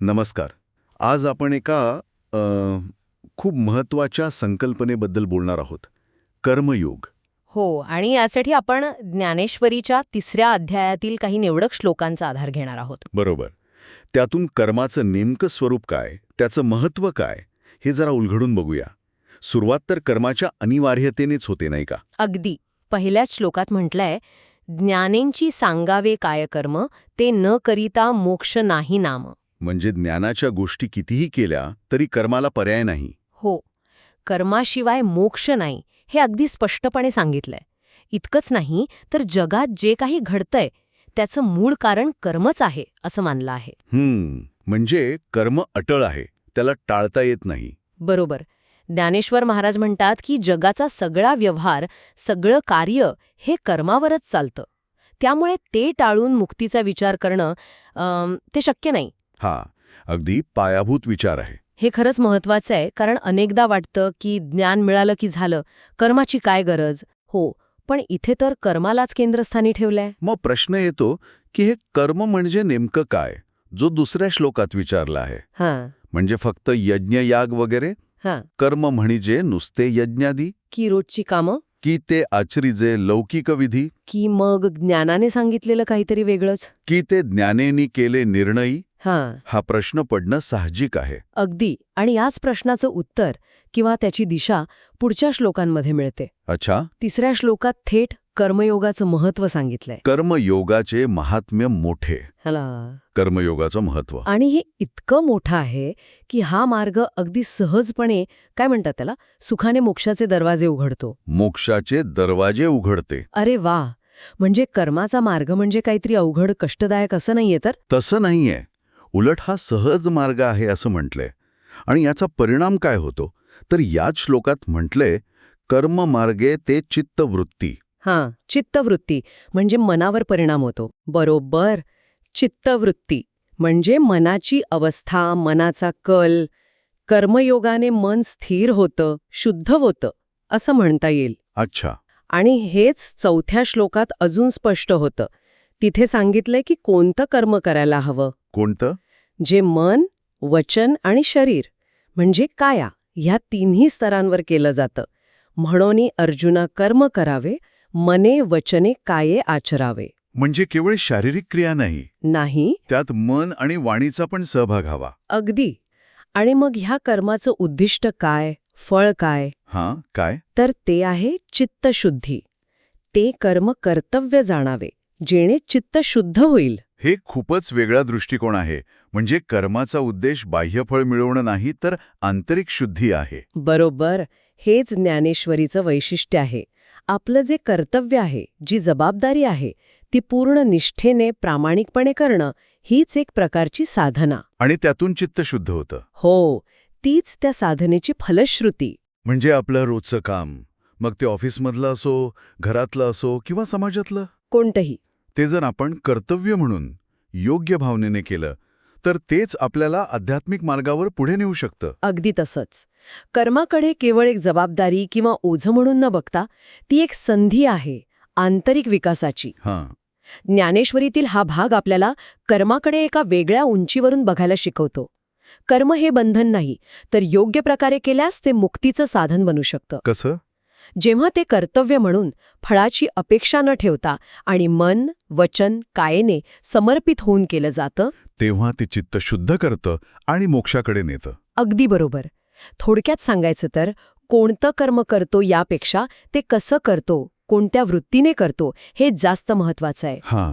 नमस्कार. आज आपण एका अ, खूप महत्त्वाच्या संकल्पनेबद्दल बोलणार आहोत. कर्मयोग. हो आणि यासाठी आपण ज्ञानेश्वरीच्या तिसऱ्या अध्यायातील काही निवडक श्लोकांचा आधार घेणार आहोत. बरोबर. त्यातून कर्माचं नेमकं स्वरूप काय त्याचं महत्त्व काय हे जरा उलगडून बघूया. सुरुवात तर कर्माच्या अनिवार्यतेनेच होते नाही का? अगदी. पहिल्याच श्लोकात म्हटलंय ज्ञानेंची सांगावे काय कर्म ते न करिता मोक्ष नाही नाम. म्हणजे ज्ञानाच्या गोष्टी कितीही केल्या तरी कर्माला पर्याय नाही. हो कर्माशिवाय मोक्ष नाही हे अगदी स्पष्टपणे सांगितलंय. इतकंच नाही तर जगात जे काही घडतंय त्याचं मूळ कारण कर्मच आहे असं मानलं आहे. हम्म म्हणजे कर्म अटळ आहे त्याला टाळता येत नाही. बरोबर. ज्ञानेश्वर महाराज म्हणतात की जगाचा सगळा व्यवहार सगळं कार्य हे कर्मावरच चालतं. त्यामुळे ते टाळून मुक्तीचा विचार करणं ते शक्य नाही. हा अगदी पायाभूत विचार आहे. हे खरंच महत्वाचं आहे कारण अनेकदा वाटतं की ज्ञान मिळालं की झालं कर्माची काय गरज? हो पण इथे तर कर्मालाच केंद्रस्थानी ठेवलंय. मग प्रश्न येतो की हे कर्म म्हणजे नेमकं काय? जो दुसऱ्या श्लोकात विचारला आहे. हां. म्हणजे फक्त यज्ञयाग वगैरे? हां. कर्म म्हणजे नुसते यज्ञादी? की रोजची कामं? की ते आचरीजे लौकिक विधी? की मग ज्ञानाने सांगितलेलं काहीतरी वेगळंच? की ते ज्ञानेनी केले निर्णयी? हां. हा प्रश्न पडणं साहजिक आहे. अगदी. आणि याच प्रश्नाचं उत्तर किंवा त्याची दिशा पुढच्या श्लोकांमध्ये मिळते. अच्छा? तिसऱ्या श्लोकात थेट कर्मयोगाचं महत्त्व सांगितलंय. कर्मयोगाचे महात्म्य मोठे. हला. कर्मयोगाचं महत्त्व आणि हे इतकं मोठं आहे की हा मार्ग अगदी सहजपणे काय म्हणतात त्याला? सुखाने मोक्षाचे दरवाजे उघडतो. मोक्षाचे दरवाजे उघडते. अरे वा! म्हणजे कर्माचा मार्ग म्हणजे काहीतरी अवघड कष्टदायक असं नाहीये तर? तसं नाहीये. उलट हा सहज मार्ग आहे असं म्हटलंय आणि याचा परिणाम काय होतो? तर याच श्लोकात म्हटलंय कर्म मार्गे ते चित्तवृत्ती. हां चित्तवृत्ती म्हणजे मनावर परिणाम होतो. बरोबर चित्तवृत्ती म्हणजे मनाची अवस्था मनाचा कल कर्मयोगाने मन स्थिर होतं शुद्ध होतं असं म्हणता येईल. अच्छा. आणि हेच चौथ्या श्लोकात अजून स्पष्ट होतं. तिथे सांगितलंय की कोणतं कर्म करायला हवं? कोणतं? जे मन वचन आणि शरीर म्हणजे काया ह्या तिन्ही स्तरांवर केलं जातं. म्हणून अर्जुना कर्म करावे मने वचने काये आचरावे. म्हणजे केवळ शारीरिक क्रिया नाही नाही. त्यात मन आणि वाणीचा पण सहभाग हवा. अगदी. आणि मग ह्या कर्माचं उद्दिष्ट काय फळ काय? हां काय? तर ते आहे चित्तशुद्धी. ते कर्म कर्तव्य जाणावे जेणे चित्त शुद्ध होईल. हे खूपच वेगळा दृष्टिकोन आहे. म्हणजे कर्माचा उद्देश बाह्यफळ मिळवणं नाही तर आंतरिक शुद्धी आहे. बरोबर. हेच ज्ञानेश्वरीचं वैशिष्ट्य आहे. आपलं जे कर्तव्य आहे जी जबाबदारी आहे ती पूर्ण निष्ठेने प्रामाणिकपणे करणं हीच एक प्रकारची साधना. आणि त्यातून चित्त शुद्ध होतं. हो तीच त्या साधनेची फलश्रुती. म्हणजे आपलं रोजचं काम. मग ते ऑफिसमधलं असो घरातलं असो किंवा समाजातलं? कोणतंही. ते जर आपण कर्तव्य म्हणून योग्य भावनेने केलं तर तेच आपल्याला आध्यात्मिक मार्गावर पुढे नेऊ शकतं. अगदी तसंच. कर्माकडे केवळ एक जबाबदारी किंवा ओझं म्हणून न बघता ती एक संधी आहे आंतरिक विकासाची. हां. ज्ञानेश्वरीतील हा भाग आपल्याला कर्माकडे एका वेगळ्या उंचीवरून बघायला शिकवतो. कर्म हे बंधन नाही तर योग्य प्रकारे केल्यास ते मुक्तीचं साधन बनू शकतं. कसं? जेव्हा ते कर्तव्य म्हणून फळाची अपेक्षा न ठेवता आणि मन वचन कायेने समर्पित होऊन केलं जातं? तेव्हा ते चित्त शुद्ध करतं आणि मोक्षाकडे नेतं. अगदी बरोबर. थोडक्यात सांगायचं तर कोणतं कर्म करतो यापेक्षा ते कसं करतो कोणत्या वृत्तीने करतो हे जास्त महत्वाचं आहे. हां.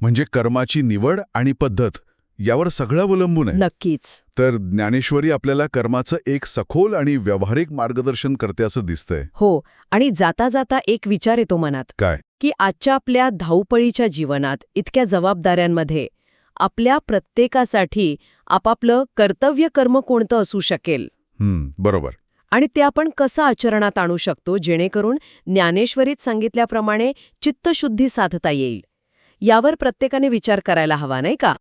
म्हणजे कर्माची निवड आणि पद्धत यावर सगळं अवलंबून आहे. नक्कीच. तर ज्ञानेश्वरी आपल्याला कर्माचं एक सखोल आणि व्यावहारिक मार्गदर्शन करते असं दिसतंय. हो आणि जाता जाता एक विचार येतो मनात. काय? की आजच्या आपल्या धावपळीच्या जीवनात इतक्या जबाबदाऱ्यांमध्ये आपल्या प्रत्येकासाठी आपापलं कर्तव्य कर्म कोणतं असू शकेल? हं, बरोबर. आणि ते आपण कसं आचरणात आणू शकतो जेणेकरून ज्ञानेश्वरीत सांगितल्याप्रमाणे चित्तशुद्धी साधता येईल? यावर प्रत्येकाने विचार करायला हवा नाही का?